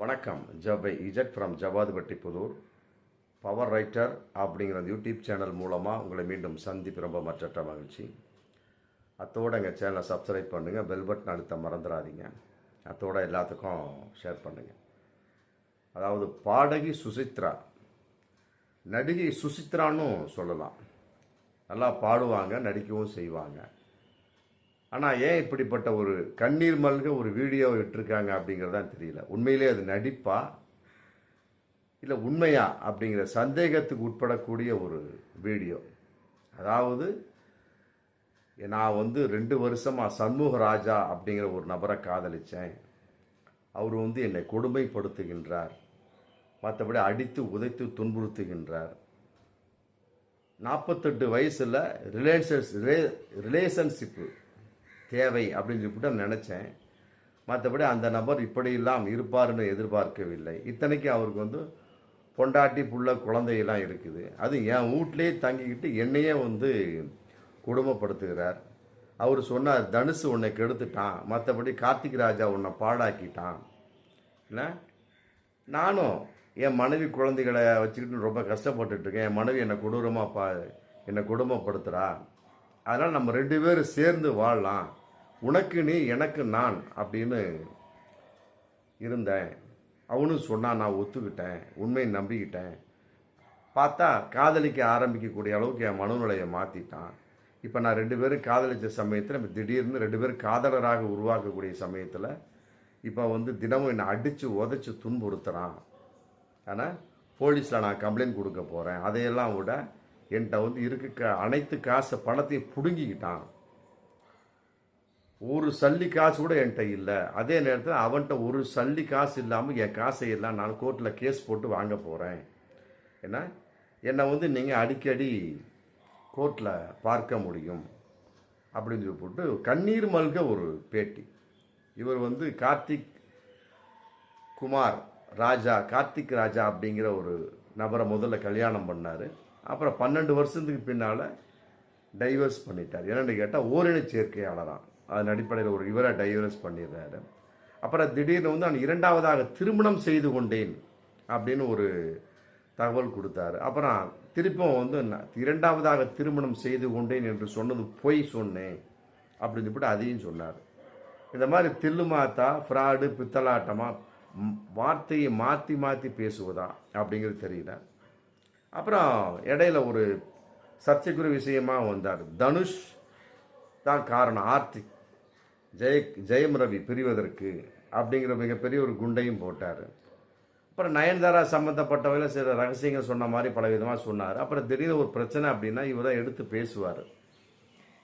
வணக்கம். ஜபை Z from Javadupatti Pudur. Power writer அப்படிங்கிற அந்த யூடியூப் சேனல் மூலமாக உங்களை மீண்டும் சந்திப்பு ரொம்ப மற்றற்ற மகிழ்ச்சி. அத்தோட எங்கள் சேனலை சப்ஸ்கிரைப் பண்ணுங்கள் பெல் பட்டன் அழுத்த மறந்துடாதீங்க. அத்தோட எல்லாத்துக்கும் ஷேர் பண்ணுங்கள் அதாவது பாடகி சுசித்ரா. நடிகை சுசித்ரான்னு சொல்லலாம். நல்லா பாடுவாங்க நடிக்கவும் செய்வாங்க. ஆனால் ஏன் இப்படிப்பட்ட ஒரு கண்ணீர் மல்க ஒரு வீடியோ விட்டுருக்காங்க அப்படிங்கிறதான் தெரியல. உண்மையிலே அது நடிப்பா? இல்லை உண்மையா? அப்படிங்கிற சந்தேகத்துக்கு உட்படக்கூடிய ஒரு வீடியோ. அதாவது நான் வந்து ரெண்டு வருஷமாக சண்முக ராஜா அப்படிங்கிற ஒரு நபரை காதலித்தேன் அவர் வந்து என்னை கொடுமைப்படுத்துகின்றார். மற்றபடி அடித்து உதைத்து துன்புறுத்துகின்றார். நாற்பத்தெட்டு வயசில் ரிலேஷன்ஸ் ரிலே ரிலேஷன்ஷிப்பு தேவை அப்படின்னு சொல்லிட்டு நினச்சேன். மற்றபடி அந்த நபர் இப்படியெல்லாம் இருப்பார்னு எதிர்பார்க்கவில்லை. இத்தனைக்கு அவருக்கு வந்து பொண்டாட்டி புள்ள குழந்தையெல்லாம் இருக்குது. அது என் வீட்லேயே தங்கிக்கிட்டு என்னையே வந்து குடும்பப்படுத்துகிறார். அவர் சொன்னார் தனுசு உன்னை கெடுத்துட்டான். மற்றபடி கார்த்திக் ராஜா உன்னை பாடாக்கிட்டான் என்ன? நானும் என் மனைவி குழந்தைகளை வச்சுக்கிட்டு ரொம்ப கஷ்டப்பட்டுட்டு இருக்கேன். என் மனைவி என்னை கொடூரமாக பா என்னை குடும்பப்படுத்துகிறா அதனால் நம்ம ரெண்டு பேரும் சேர்ந்து வாழலாம். உனக்கு நீ எனக்கு நான் அப்படின்னு இருந்தேன். அவனும் சொன்னான் நான் ஒத்துக்கிட்டேன். உண்மையை நம்பிக்கிட்டேன். பார்த்தா காதலிக்க ஆரம்பிக்கக்கூடிய அளவுக்கு என் மனநிலையை மாற்றிட்டான் இப்போ நான் ரெண்டு பேரும் காதலித்த சமயத்தில் இப்போ திடீர்னு ரெண்டு பேரும் காதலராக உருவாக்கக்கூடிய சமயத்தில் இப்போ வந்து தினமும் என்னை அடித்து உதச்சி துன்புறுத்துகிறான் ஆனால் போலீஸில் நான் கம்ப்ளைண்ட் கொடுக்க போகிறேன் அதையெல்லாம் விட என்கிட்ட வந்து இருக்க அனைத்து காசு பணத்தையும் பிடுங்கிக்கிட்டான். ஒரு சல்லி காசு கூட என்கிட்ட இல்லை. அதே நேரத்தில் அவன்கிட்ட ஒரு சல்லி காசு இல்லாமல் என் காசை எல்லாம் நான் கோர்ட்டில் கேஸ் போட்டு வாங்க போகிறேன் ஏன்னா என்னை வந்து நீங்கள் அடிக்கடி கோர்ட்டில் பார்க்க முடியும். அப்படின்னு சொல்லி போட்டு கண்ணீர் மல்க ஒரு பேட்டி. இவர் வந்து கார்த்திக் குமார் ராஜா கார்த்திக் ராஜா அப்படிங்கிற ஒரு நபரை முதல்ல கல்யாணம் பண்ணார். அப்புறம் பன்னெண்டு வருஷத்துக்கு பின்னால் டைவர்ஸ் பண்ணிட்டார். என்னென்னு கேட்டால் ஓரின சேர்க்கையாளரான் அதன் அடிப்படையில் ஒரு இவரை டைவர்ஸ் பண்ணிடுறாரு. அப்புறம் திடீர்னு வந்து நான் இரண்டாவதாக திருமணம் செய்து கொண்டேன் அப்படின்னு ஒரு தகவல் கொடுத்தாரு. அப்புறம் திருப்பும் வந்து நான் இரண்டாவதாக திருமணம் செய்து கொண்டேன் என்று சொன்னது பொய் சொன்னேன் அப்படின்னு சொல்லிட்டு அதையும் சொன்னார். இந்த மாதிரி தில்லுமாத்தா ஃப்ராடு பித்தலாட்டமாக வார்த்தையை மாற்றி மாற்றி பேசுவதா அப்படிங்கிறது தெரியல. அப்புறம் இடையில ஒரு சர்ச்சைக்குரிய விஷயமாக வந்தார். தனுஷ் தான் காரணம் ஆர்த்திக். ஜெய ஜெயம் ரவி பிரிவதற்கு அப்படிங்கிற மிகப்பெரிய ஒரு குண்டையும் போட்டார். அப்புறம் நயன்தாரா சம்மந்தப்பட்டவங்கள சில ரகசியங்கள் சொன்ன மாதிரி பல விதமாக சொன்னார். அப்புறம் திடீர்னு ஒரு பிரச்சனை அப்படின்னா இவர் தான் எடுத்து பேசுவார்.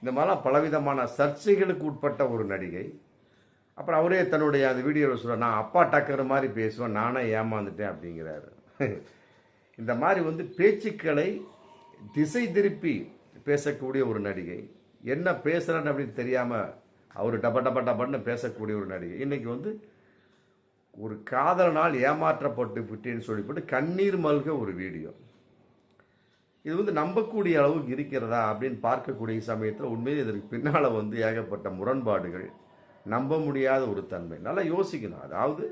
இந்த மாதிரிலாம் பலவிதமான சர்ச்சைகளுக்கு உட்பட்ட ஒரு நடிகை. அப்புறம் அவரே தன்னுடைய அந்த வீடியோவில் சொல்ல நான் அப்பா டக்கர் மாதிரி பேசுவேன் நானே ஏமாந்துட்டேன் அப்படிங்கிறாரு. இந்த மாதிரி வந்து பேச்சுக்களை திசை திருப்பி பேசக்கூடிய ஒரு நடிகை. என்ன பேசுறேன்னு அப்படின்னு தெரியாமல் அவர் டப டப டபன்னு பேசக்கூடிய ஒரு நடிகை. இன்றைக்கி வந்து ஒரு காதலனால் ஏமாற்றப்பட்டு விட்டேன்னு சொல்லிவிட்டு கண்ணீர் மல்க ஒரு வீடியோ. இது வந்து நம்பக்கூடிய அளவுக்கு இருக்கிறதா அப்படின்னு பார்க்கக்கூடிய சமயத்தில் உண்மையில் இதற்கு பின்னால் வந்து ஏகப்பட்ட முரண்பாடுகள் நம்ப முடியாத ஒரு தன்மை. நல்லா யோசிக்கணும். அதாவது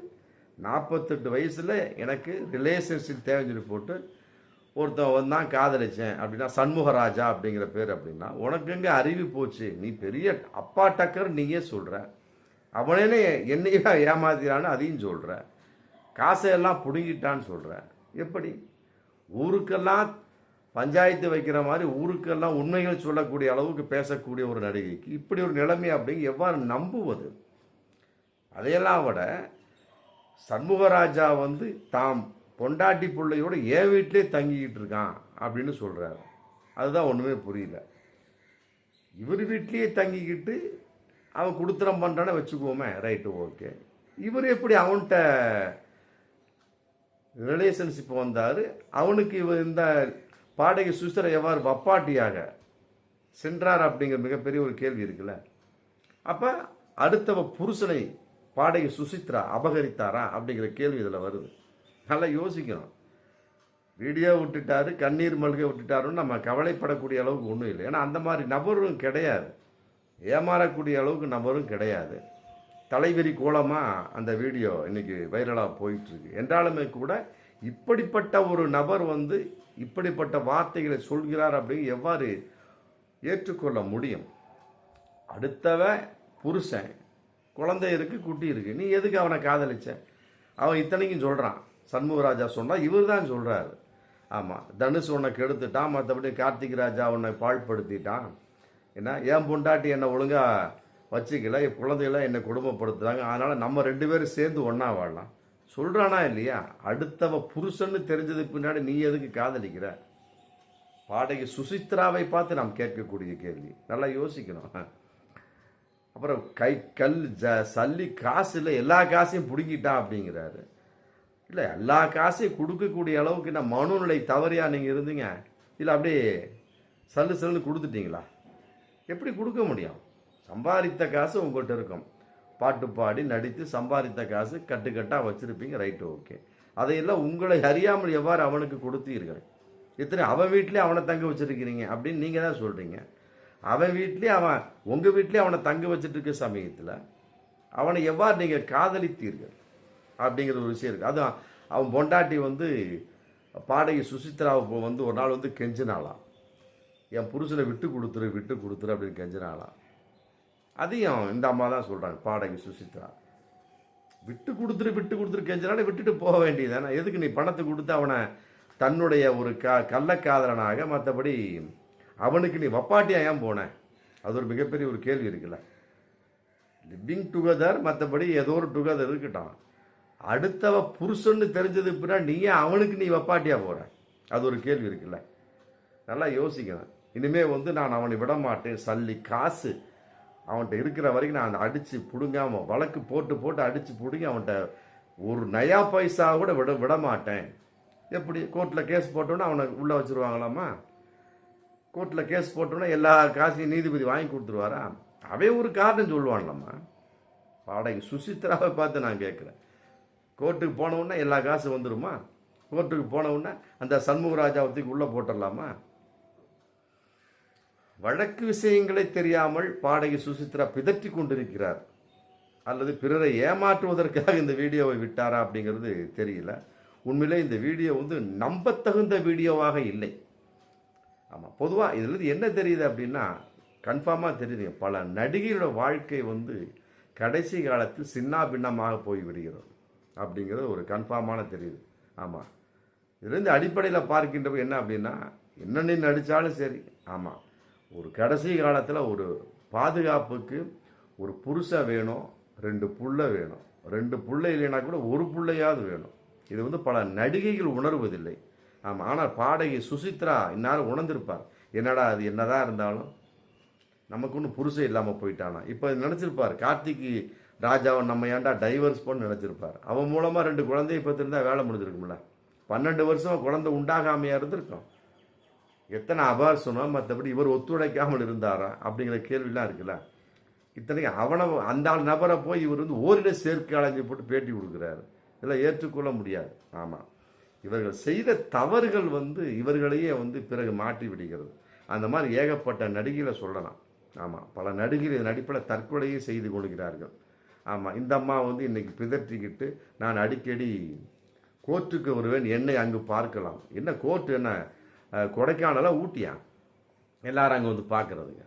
நாற்பத்தெட்டு வயசில் எனக்கு ரிலேஷன்ஷிப் தேவைன்னு சொல்லி போட்டு ஒருத்தன் தான் காதலிச்சேன் அப்படின்னா சண்முகராஜா அப்படிங்கிற பேர் அப்படின்னா உனக்கு எங்கே அறிவு போச்சு? நீ பெரிய அப்பா டக்கர் நீயே சொல்கிற அவனே என்னையா ஏமாத்திரான்னு அதையும் சொல்கிற காசையெல்லாம் பிடுங்கிட்டான்னு சொல்கிற எப்படி? ஊருக்கெல்லாம் பஞ்சாயத்து வைக்கிற மாதிரி ஊருக்கெல்லாம் உண்மைகள் சொல்லக்கூடிய அளவுக்கு பேசக்கூடிய ஒரு நடிகைக்கு இப்படி ஒரு நிலைமை அப்படிங்க எவ்வாறு நம்புவது? அதையெல்லாம் விட சண்முகராஜா வந்து தாம் பொண்டாட்டி பிள்ளையோட என் வீட்டிலே தங்கிக்கிட்டு இருக்கான் அப்படின்னு சொல்கிறாரு அதுதான் ஒன்றுமே புரியல. இவர் வீட்லேயே தங்கிக்கிட்டு அவன் கொடுத்துறம் பண்ணுறான வச்சுக்குவோமே ரைட்டு ஓகே இவர் எப்படி அவன்கிட்ட ரிலேஷன்ஷிப் வந்தார்? அவனுக்கு இவர் இந்த பாடகி சுஸ்தரை எவ்வாறு வப்பாட்டியாக சென்றார் அப்படிங்கிற மிகப்பெரிய ஒரு கேள்வி இருக்குல்ல. அப்போ அடுத்தவ புருஷனை பாடகி சுசித்ரா அபகரித்தாரா அப்படிங்கிற கேள்வி இதில் வருது. நல்லா யோசிக்கணும். வீடியோ விட்டுட்டாரு கண்ணீர் மல்க விட்டுட்டாருன்னு நம்ம கவலைப்படக்கூடிய அளவுக்கு ஒன்றும் இல்லை. ஏன்னா அந்த மாதிரி நபரும் கிடையாது. ஏமாறக்கூடிய அளவுக்கு நபரும் கிடையாது. தலைவெறி கோலமாக அந்த வீடியோ இன்றைக்கி வைரலாக போயிட்டுருக்கு. என்றாலுமே கூட இப்படிப்பட்ட ஒரு நபர் வந்து இப்படிப்பட்ட வார்த்தைகளை சொல்கிறார் அப்படின்னு எவ்வாறு ஏற்றுக்கொள்ள முடியும்? அடுத்தவ புருஷன் குழந்தை இருக்குது குட்டி இருக்குது நீ எதுக்கு அவனை காதலிச்ச? அவன் இத்தனைக்கும் சொல்கிறான் சண்முகராஜா சொன்னால் இவர் தான் சொல்கிறாரு ஆமாம் தனுஷ் உன்னை கெடுத்துட்டான் மற்றபடி கார்த்திக் ராஜா உன்னை பாழ்படுத்திட்டான். என்ன என் பொண்டாட்டி என்னை ஒழுங்காக வச்சுக்கல என் குழந்தைகளை என்னை குடும்பப்படுத்துகிறாங்க அதனால் நம்ம ரெண்டு பேரும் சேர்ந்து ஒன்றா வாழலாம். சொல்கிறானா இல்லையா? அடுத்தவ புருஷன்னு தெரிஞ்சதுக்கு பின்னாடி நீ எதுக்கு காதலிக்கிற? பாடகி சுசித்ராவை பார்த்து நாம் கேட்கக்கூடிய கேள்வி. நல்லா யோசிக்கணும். அப்புறம் கை கல் ஜ சல்லி காசு இல்லை எல்லா காசையும் பிடுங்கிட்டான் அப்படிங்கிறாரு. இல்லை எல்லா காசையும் கொடுக்கக்கூடிய அளவுக்கு என்ன மனுநிலை தவறியாக நீங்கள் இருந்தீங்க? இல்லை அப்படியே சல்லு சல்லுன்னு கொடுத்துட்டீங்களா? எப்படி கொடுக்க முடியும்? சம்பாதித்த காசு உங்கள்கிட்ட இருக்கும். பாட்டு பாடி நடித்து சம்பாதித்த காசு கட்டுக்கட்டாக வச்சுருப்பீங்க. Right okay. அதையெல்லாம் உங்களை அறியாமல் எவ்வாறு அவனுக்கு கொடுத்தீர்கள்? இத்தனை அவன் வீட்லேயே அவனை தங்க வச்சிருக்கிறீங்க அப்படின்னு நீங்கள் தான் சொல்கிறீங்க அவன் வீட்லேயே அவன் உங்கள் வீட்லேயே அவனை தங்க வச்சுட்டு இருக்க சமயத்தில் அவனை எவ்வாறு நீங்கள் காதலித்தீர்கள்? அப்படிங்கிற ஒரு விஷயம் இருக்குது அதுவும் அவன் பொண்டாட்டி வந்து பாடகி சுசித்ராவை வந்து ஒரு நாள் வந்து கெஞ்சினாலாம் என் புருஷனை விட்டு கொடுத்துரு விட்டு கொடுத்துரு அப்படின்னு கெஞ்சினாலாம் அதையும் இந்த அம்மா தான் சொல்கிறாங்க பாடகி சுசித்ரா. விட்டு கொடுத்துரு விட்டு கொடுத்துரு கெஞ்சினாலே விட்டுட்டு போக வேண்டியதானே எதுக்கு நீ பணத்தை கொடுத்து அவனை தன்னுடைய ஒரு க கள்ளக்காதலனாக மற்றபடி அவனுக்கு நீ வப்பாட்டியா ஏன் போனேன் அது ஒரு மிகப்பெரிய ஒரு கேள்வி இருக்குல்ல. லிவிங் டுகெதர் மற்றபடி ஏதோ ஒரு டுகெதர் இருக்கட்டும். அடுத்தவ புருஷன்னு தெரிஞ்சது பின்னாடி நீ ஏன் அவனுக்கு நீ வப்பாட்டியா போற? அது ஒரு கேள்வி இருக்குல்ல. நல்லா யோசிக்கணும். இனிமே வந்து நான் அவனை விட மாட்டேன் சல்லி காசு. அவன்கிட்ட இருக்கிற வரைக்கும் நான் அடித்து பிடுங்காமல் வழக்கு போட்டு போட்டு அடித்து பிடுங்கி அவன்கிட்ட ஒரு நயா பைசா கூட விட விட மாட்டேன் எப்படி? கோர்ட்டில் கேஸ் போட்டோன்னா அவனை உள்ளே வச்சுருவாங்களாமா? கோர்ட்டில் கேஸ் போட்டோன்னா எல்லா காசையும் நீதிபதி வாங்கி கொடுத்துருவாரா? அவன் ஒரு காரணம் சொல்லுவான்லம்மா. பாடகி சுசித்ராவை பார்த்து நான் கேட்குறேன். கோர்ட்டுக்கு போனவுடனே எல்லா காசு வந்துருமா? கோர்ட்டுக்கு போனவுடனே அந்த சண்முகராஜாவை தூக்கி உள்ளே போட்டுடலாமா? வழக்கு விஷயங்களை தெரியாமல் பாடகி சுசித்ரா பிதற்றி கொண்டிருக்கிறார். அல்லது பிறரை ஏமாற்றுவதற்காக இந்த வீடியோவை விட்டாரா அப்படிங்கிறது தெரியல. உண்மையிலே இந்த வீடியோ வந்து நம்பத்தகுந்த வீடியோவாக இல்லை. ஆமாம் பொதுவாக இதில் என்ன தெரியுது அப்படின்னா கன்ஃபார்மாக தெரியுது. பல நடிகையோட வாழ்க்கை வந்து கடைசி காலத்தில் சின்னா பின்னமாக போய் விடுகிறது. அப்படிங்கிறது ஒரு கன்ஃபார்மான தெரியுது. ஆமாம் இதுலேருந்து அடிப்படையில் பார்க்கின்றப்ப என்ன அப்படின்னா என்னென்ன நடித்தாலும் சரி ஆமாம் ஒரு கடைசி காலத்தில் ஒரு பாதுகாப்புக்கு ஒரு புருஷன் வேணும் ரெண்டு புள்ள வேணும். ரெண்டு புள்ள இல்லைன்னா கூட ஒரு புள்ளையாவது வேணும். இது வந்து பல நடிகைகள் உணர்வதில்லை. ஆமாம் ஆனால் பாடகி சுசித்ரா இந்நேரம் உணர்ந்திருப்பார். என்னடா அது என்னதான் இருந்தாலும் நமக்கு ஒன்றும் புருஷன் இல்லாமல் போயிட்டானா? இப்போ நினச்சிருப்பார். கார்த்திக்கு ராஜாவை நம்ம ஏன்டா டைவர்ஸ் பண்ணு நினச்சிருப்பார். அவன் மூலமாக ரெண்டு குழந்தைய பெற்றிருந்தா வேலை முடிஞ்சிருக்கும்ல. பன்னெண்டு வருஷம் குழந்தை உண்டாகாமையாக இருந்திருக்கும். எத்தனை அபார்சனம் மற்றபடி இவர் ஒத்துழைக்காமல் இருந்தாரா அப்படிங்கிற கேள்விலாம் இருக்குல்ல. இத்தனைக்கு அவனை அந்த ஆள் நபரை போய் இவர் வந்து ஓரிட சேர்க்கை அலைஞ்சு போட்டு பேட்டி கொடுக்குறாரு. இதெல்லாம் ஏற்றுக்கொள்ள முடியாது. ஆமாம் இவர்கள் செய்த தவறுகள் வந்து இவர்களையே வந்து பிறகு மாற்றி விடுகிறது. அந்த மாதிரி ஏகப்பட்ட நடிகையில் சொல்லலாம். ஆமாம் பல நடிகைகள் நடிப்பில் தற்கொலையே செய்து கொள்கிறார்கள். ஆமாம் இந்த அம்மா வந்து இன்னைக்கு பிதற்றிக்கிட்டு நான் அடிக்கடி கோர்ட்டுக்கு வருவேன் என்னை அங்கு பார்க்கலாம். என்ன கோர்ட் என்ன கொடைக்கானலாம் ஊட்டியா? எல்லாரும் அங்கே வந்து பார்க்கறதுங்க.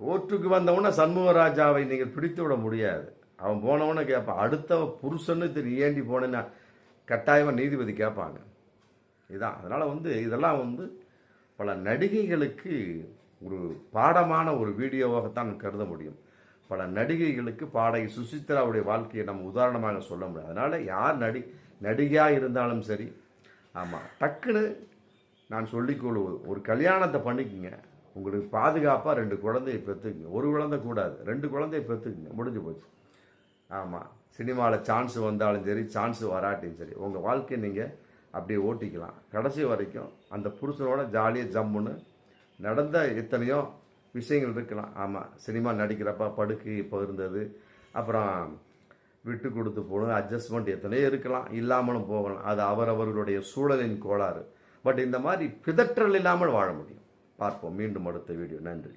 கோர்ட்டுக்கு வந்தவொடனே சண்முகராஜாவை நீங்கள் பிடித்து விட முடியாது. அவன் போனவொடனே கேட்பான் அடுத்த புருஷன்னு தெரியும் ஏண்டி போனேன்னா கட்டாயமாக நீதிபதி கேட்பாங்க இதான் அதனால் வந்து இதெல்லாம் வந்து பல நடிகைகளுக்கு ஒரு பாடமான ஒரு வீடியோவாகத்தான் கருத முடியும். பல நடிகைகளுக்கு பாடகி சுசித்ராவுடைய வாழ்க்கையை நம்ம உதாரணமாக சொல்ல முடியாது. அதனால் யார் நடி நடிகையாக இருந்தாலும் சரி ஆமாம் டக்குன்னு நான் சொல்லிக்கொள்வது ஒரு கல்யாணத்தை பண்ணிக்கங்க. உங்களுக்கு பாதுகாப்பாக ரெண்டு குழந்தையை பெற்றுக்குங்க. ஒரு குழந்தை கூடாது ரெண்டு குழந்தையை பெற்றுக்குங்க. முடிஞ்சு போச்சு. ஆமாம் சினிமாவில் சான்ஸ் வந்தாலும் சரி சான்ஸ் வராட்டியும் சரி உங்கள் வாழ்க்கையை நீங்கள் அப்படியே ஓட்டிக்கலாம். கடைசி வரைக்கும் அந்த புருஷனோட ஜாலியாக ஜம்முன்னு நடந்த எத்தனையோ விஷயங்கள் இருக்கலாம் ஆமாம் சினிமா நடிக்கிறப்ப படுக்கு இப்போ இருந்தது அப்புறம் விட்டு கொடுத்து போகணும் அட்ஜஸ்ட்மெண்ட் எத்தனையோ இருக்கலாம் இல்லாமலும் போகலாம். அது அவரவர்களுடைய சூழலின் கோளாறு. பட் இந்த மாதிரி பிதற்றல் இல்லாமல் வாழ முடியும். பார்ப்போம் மீண்டும் அடுத்த வீடியோ. நன்றி.